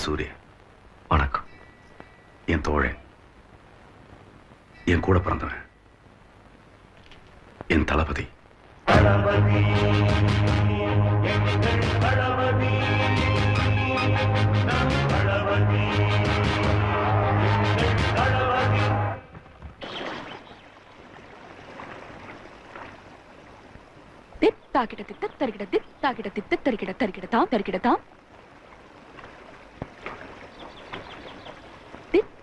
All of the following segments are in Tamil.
நான் சூரிய. வணக்கம். என் தோழன். என் கூட பிறந்தவன். என் தளபதி. தித்தாகிட தித்த தருகிட தித்தாகிட தித்த தருகிட தருகிட தான் தருகிட தான்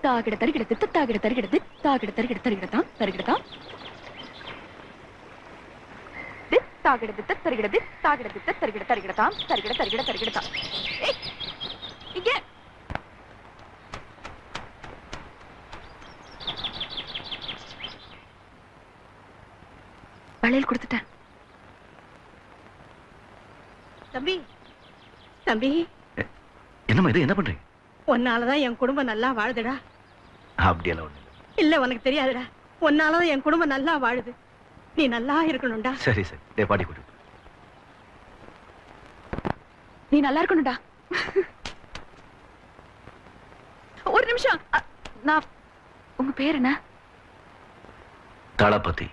தித்தாகிட தருகிட தித்தத்தாகிட தருகிட தித்தாகிட தருகிட தருகிட தாம் தித்தாகிட தித்த தருகிட தித்தாகிட தித்த தருகிட தருகிட தாம் தருகிட தருகிட தருகிட தாம் ஏய், இங்க. வளையல் கொடுத்துட்டேன். தம்பி தம்பி. என்னம்மா இது? என்ன பண்றீங்க? உன்னாலதான் என் குடும்பம் நல்லா வாழுதுடா. அப்படியெல்லாம் ஒண்ணு இல்ல. உனக்கு தெரியாதுடா. உன்னாலதான் என் குடும்பம் நல்லா வாழுது. நீ நல்லா இருக்கணும்டா. சரி சரி. டே பாட்டி கூட்டு. போ. நீ நல்லா இருக்கணும்டா. ஒரு நிமிஷம். அ, நான் உங்க பேர் என்ன? தளபதி.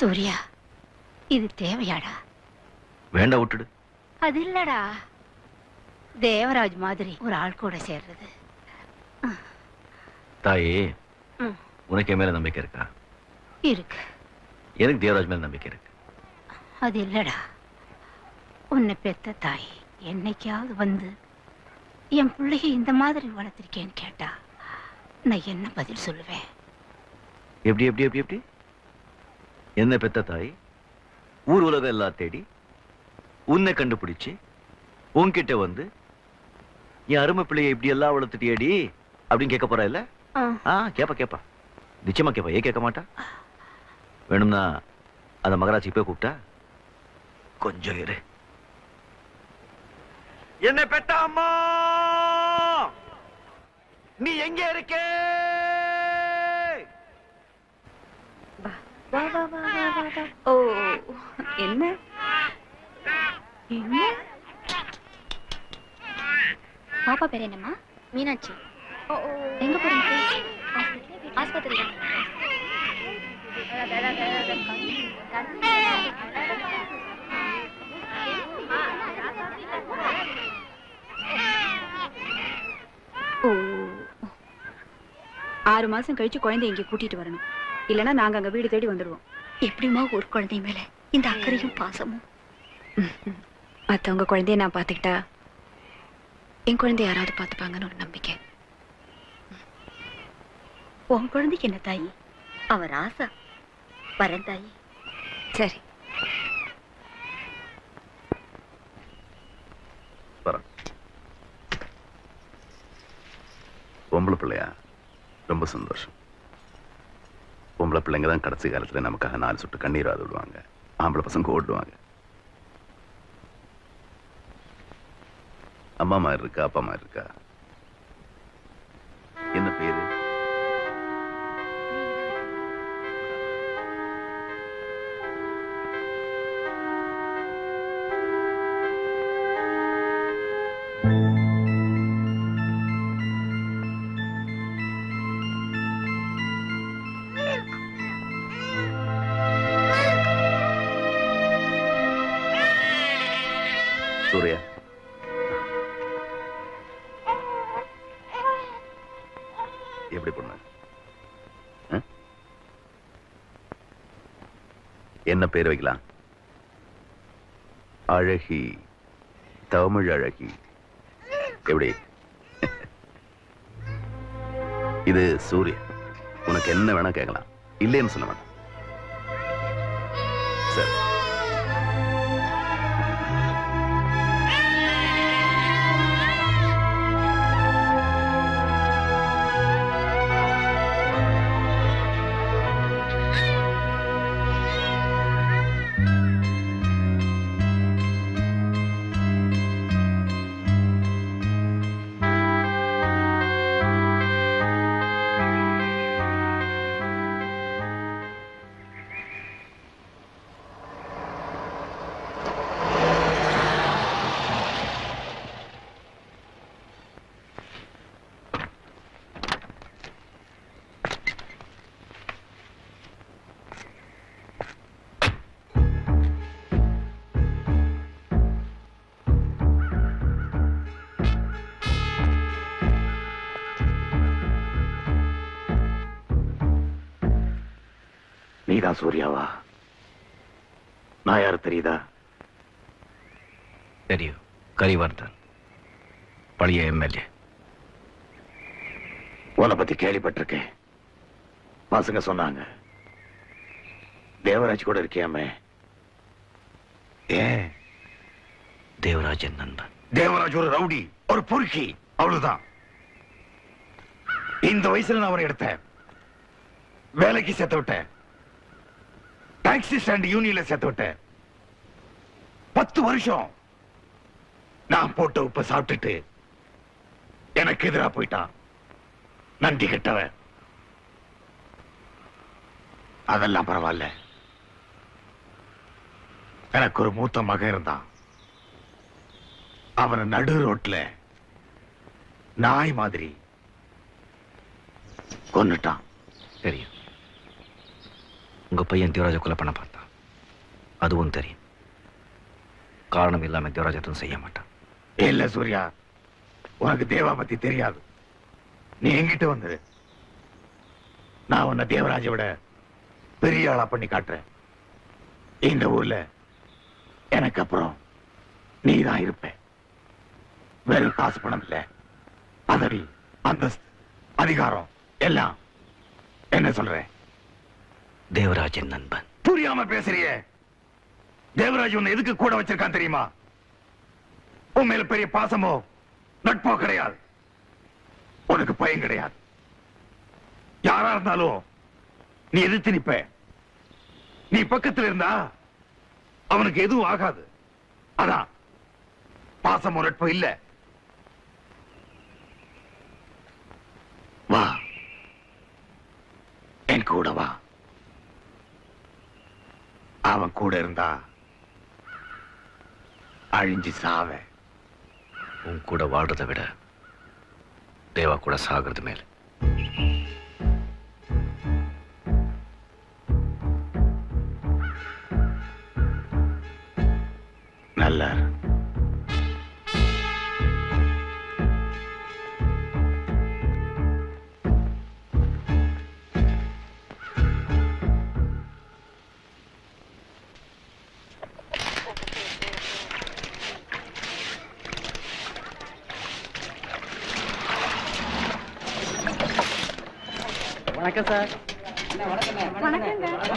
சூர்யா இது தேவையாடா? வேண்டாம் விட்டுடு. அது இல்லடா. தேவராஜ் மாதிரி ஒரு ஆள் கூட சேர்றது. தாயே. உனக்கு மேல நம்பிக்கை இருக்கா? இருக்கு. எனக்கு தேவராஜ் மேல நம்பிக்கை இருக்கு. அது இல்லடா. உன்னை பெத்த தாய் என்னைக்காவது வந்து என் பிள்ளைய இந்த மாதிரி வளர்த்திருக்கேன்னு கேட்டா நான் என்ன பதில் சொல்லுவேன்? எப்படி எப்படி எப்படி எப்படி? என்ன பெத்த தாய்? ஊர் உலகம் எல்லாம் தேடி உன்னை கண்டுபிடிச்சு உன்கிட்ட வந்து என் அருமை பிள்ளைய இப்படி எல்லாம் வளர்த்துட்டியேடி? அப்படின்னு கேட்க போறா இல்ல? ஆ, கேப்பா கேப்பா. நிச்சயமா கேப்பா. ஏன் கேட்க மாட்டா? வேணும்னா அந்த மகராஜ் இப்ப கூப்பிட்டா? கொஞ்சம் இரு. என்ன பெத்த அம்மா? நீ எங்க இருக்கே? வா வா வா வா வா வா. ஓ என்ன? என்ன? பாப்பா பேர் என்னம்மா? மீனாட்சி. எங்க போறீங்க? ஆஸ்பத்திரி ஓ. ஆறு மாசம் கழிச்சு குழந்தைய இங்க கூட்டிட்டு வரணும். இல்லனா நாங்க அங்க வீடு தேடி வந்துடுவோம் எப்படிம்மா ஒரு குழந்தை மேல இந்த அக்கறையும் பாசமும். மத்தவங்க குழந்தைய நான் பாத்துக்கிட்டா என் குழந்தைய யாராவது பாத்துப்பாங்கன்னு ஒரு நம்பிக்கை. உன் குழந்தைக்கு என்ன தாயி? அவர் ஆசா. வரேன் தாயி. சரி. பொம்பளை பிள்ளையா? ரொம்ப சந்தோஷம். பொம்பளை பிள்ளைங்க தான் கடைசி காலத்துல நமக்காக நாலு சுட்டு கண்ணீர் ஆது விடுவாங்க ஆம்பளை பசங்க ஓடுவாங்க. அம்மா மாதிரி இருக்கா அப்பா மாதிரி இருக்கா? என்ன பேரு? சூர்யா. எப்படி பொண்ணு? என்ன பேர் வைக்கலாம்? அழகி. தமிழ் அழகி. எப்படி? இது சூரிய. உனக்கு என்ன வேணா கேட்கலாம். இல்லைன்னு சொல்ல மாட்டேன். சரி. நீதான் சூர்யாவா? நான் யாரு தெரியுதா? தெரியும். கரிவர்தன் பழைய எம்எல்ஏ. உன்னை பத்தி கேள்விப்பட்டிருக்கேன். பசங்க சொன்னாங்க. தேவராஜ் கூட இருக்கியாமே? ஏன்? தேவராஜன் நண்பன். தேவராஜ் ஒரு ரவுடி ஒரு பொறுக்கி அவ்வளவுதான். இந்த வயசுல நான் அவரை எடுத்தேன். வேலைக்கு சேர்த்து விட்டேன். டாக்ஸி ஸ்டாண்ட் யூனியன்ல சேர்த்து விட்டேன். பத்து வருஷம் நான் போட்ட உப்ப சாப்பிட்டுட்டு எனக்கு எதிரா போயிட்டான். நன்றி கெட்டவன். அதெல்லாம் பரவாயில்ல. எனக்கு ஒரு மூத்த மகன் இருந்தான். அவனை நடு ரோட்ல நாய் மாதிரி கொன்னுட்டான். தெரியும். உங்க பையன் தேவராஜை கொலை பண்ண பார்த்தான். அதுவும் தெரியும். காரணம் இல்லாம தேவராஜத்தும் செய்ய மாட்டான். இல்ல சூர்யா உனக்கு தேவா பத்தி தெரியாது. நீ எங்கிட்ட வந்தது? நான் உன்னை தேவராஜை விட பெரிய ஆளா பண்ணி காட்டுறேன். இந்த ஊர்ல எனக்கு அப்புறம் நீ தான் இருப்ப வெறும் காசு பணம் இல்லை. பதவி அந்தஸ்து அதிகாரம் எல்லாம். என்ன சொல்றேன்? தேவராஜன் நண்பன். புரியாம பேசுறியே. தேவராஜ் உன்னை எதுக்கு கூட வச்சிருக்கான் தெரியுமா? உன் மேல பெரிய பாசமோ நட்போ கிடையாது. உனக்கு பயம் கிடையாது. யாரா இருந்தாலும் நீ எதிர்த்து நிப்ப. நீ பக்கத்துல இருந்தா அவனுக்கு எதுவும் ஆகாது. அதான் பாசமோ நட்போ இல்ல. வா. என் கூட வா. அவன் கூட இருந்தா அழிஞ்சு சாவே. உன் கூட வாழ்றதை விட தேவா கூட சாகிறது மேல. நல்லா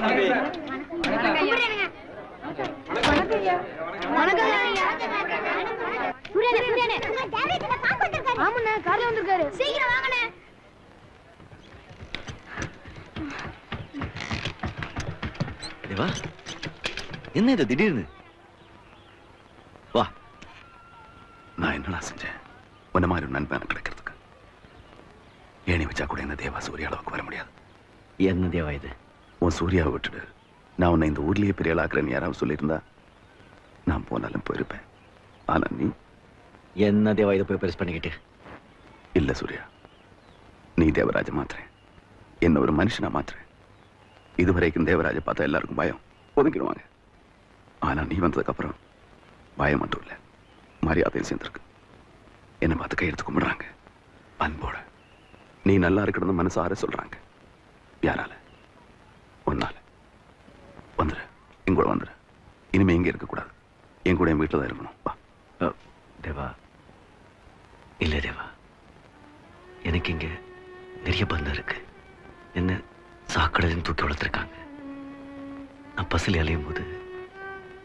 இரு. ஆமாண்ணே கார்ல வந்திருக்காரு. சீக்கிரம் வாங்கண்ணே. தேவா என்ன இது திடீர்னு வா நான் என்னடா செஞ்சேன் உன்ன மாதிரி ஒரு நண்பன் எனக்கு கிடைக்கிறதுக்கு ஏணி வச்சா கூட என்ன தேவா சூரிய அளவுக்கு வர முடியாது என்ன தேவா இது? உன் சூர்யாவை விட்டுடு. நான் உன்னை இந்த ஊர்லயே பெரிய ஆளாக்குறேன்னு யாராவது சொல்லியிருந்தா நான் போனாலும் போயிருப்பேன். ஆனா நீ? என்ன தேவா இதை போய் பெருசு பண்ணிக்கிட்டு? இல்ல சூர்யா. நீ தேவராஜ மாத்துறேன். என்ன ஒரு மனுஷனா மாத்துறேன். இதுவரைக்கும் தேவராஜ பார்த்தா எல்லாருக்கும் பயம். ஒதுக்கிடுவாங்க. ஆனா நீ வந்ததுக்கு அப்புறம் பயம் மட்டும் இல்ல. மரியாதையும் சேர்ந்திருக்கு. என்னை பார்த்து கையெடுத்து கும்பிடுறாங்க. அன்போட. நீ நல்லா இருக்கணும்னு மனசார சொல்றாங்க. யாரால? உன்னால. வந்துரு. எங்கூட வந்துரு. இனிமே இங்க இருக்கக்கூடாது என் கூட என் வீட்டில் தான் இருக்கணும். வா. தேவா. இல்ல தேவா. எனக்கு இங்க நிறைய பந்தம் இருக்கு. என்ன சாக்கடையில தூக்கி வளர்த்துருக்காங்க. நான் பசில் அலையும் போது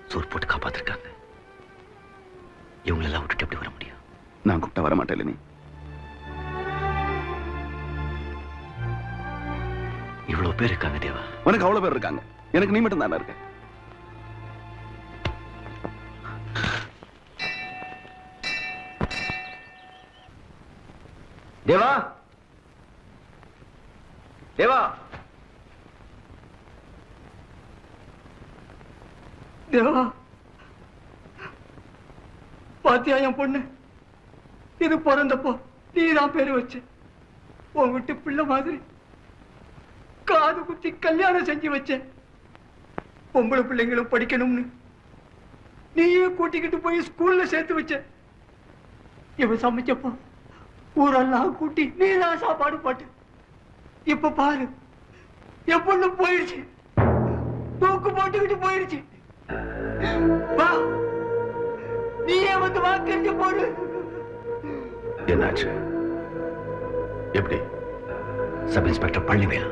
சோறு போட்டு காப்பாத்திருக்காங்க. இவங்களெல்லாம் விட்டுட்டு எப்படி வர முடியும்? நான் கூப்பிட்டா வர மாட்டேன் நீ பேர் இருக்காங்க தேவா. உனக்கு அவ்வளவு பேர் இருக்காங்க. எனக்கு நீ மட்டும் தானே இருக்க. தேவா? தேவா? தேவா. பாத்தியா என் பொண்ணு? இது பிறந்தப்போ நீதான் பேரு வச்ச. உன் விட்டு பிள்ளை மாதிரி. காது குத்தி கல்யாணம் செஞ்சு வச்சேன். பொம்பளை பிள்ளைங்களும் படிக்கணும்னு. நீயே கூட்டிக்கிட்டு போய் ஸ்கூல்ல சேர்த்து வச்ச இவன் சமைச்சப்போ ஊரெல்லாம் கூட்டி நீ தான் சாப்பாடு பாட்டு. இப்ப பாரு என் பொண்ணு போயிடுச்சு தூக்கு போட்டுக்கிட்டு போயிடுச்சு வா நீயே வந்து வாக்கறிஞ்சு போடு. என்னாச்சு? எப்படி? Sub inspector Palanivelu?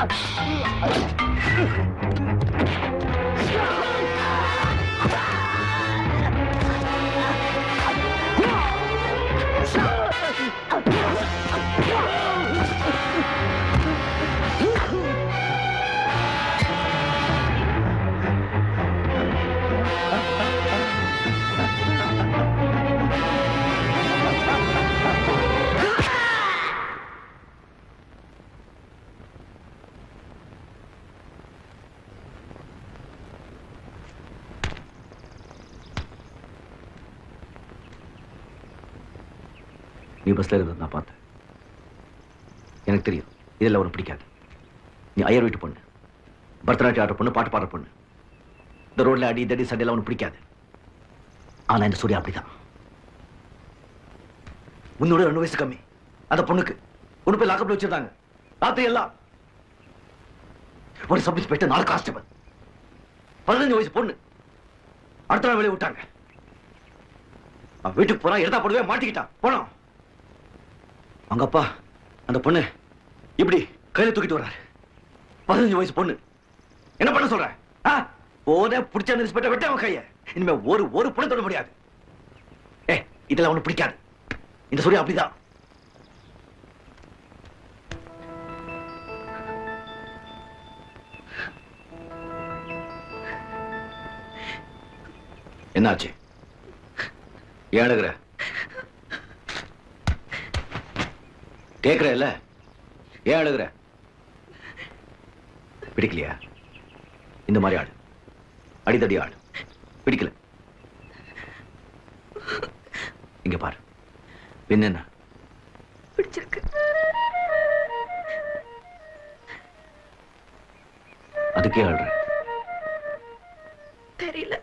Ugh! நீ பஸ்ல இருந்தது நான் பார்த்தேன். எனக்கு தெரியும். இதெல்லாம் உனக்கு பிடிக்காது. நீ ஐயர் வீட்டு பொண்ணு. பரதநாட்டியம் ஆடுற பொண்ணு பாட்டு பாடுற பொண்ணு. இந்த ரோட்ல அடி தடி சண்டையெல்லாம் உனக்கு பிடிக்காது. ஆனா இந்த சூர்யா அப்படிதான். உன்னோட ரெண்டு வயசு கம்மி. அந்த பொண்ணுக்கு ஒன்று போய் லாக்கப்ல வச்சிருந்தாங்க. ராத்திரி எல்லாம். ஒரு சப் இன்ஸ்பெக்டர் நாலு கான்ஸ்டபிள் பதினஞ்சு வயசு பொண்ணு. அடுத்த நாள் வெளியே விட்டாங்க. வீட்டுக்கு போனா எடுத்தா போடவே மாட்டிக்கிட்டான். போனோம் அவங்க அப்பா அந்த பொண்ணு. இப்படி கையில தூக்கிட்டு வர்றாரு. பதினஞ்சு வயசு பொண்ணு. என்ன பண்ண சொல்ற? ஆ? போதே பிடிச்ச அந்த இன்ஸ்பெக்டர் வெட்ட அவன் கைய. இனிமே ஒரு ஒரு பொண்ணு தொட முடியாது. ஏ இதெல்லாம் ஒண்ணு பிடிக்காது. இந்த சூர்யா அப்படிதான். என்னாச்சு? ஏழுகிற கேக்குற இல்ல ஏன் அழுகுற? பிடிக்கலையா? இந்த மாதிரி ஆடு. அடிதடி ஆடு. பிடிக்கல. இங்க பாரு. என்னென்ன பிடிச்சிருக்கு. அதுக்கே ஆடுற தெரியல.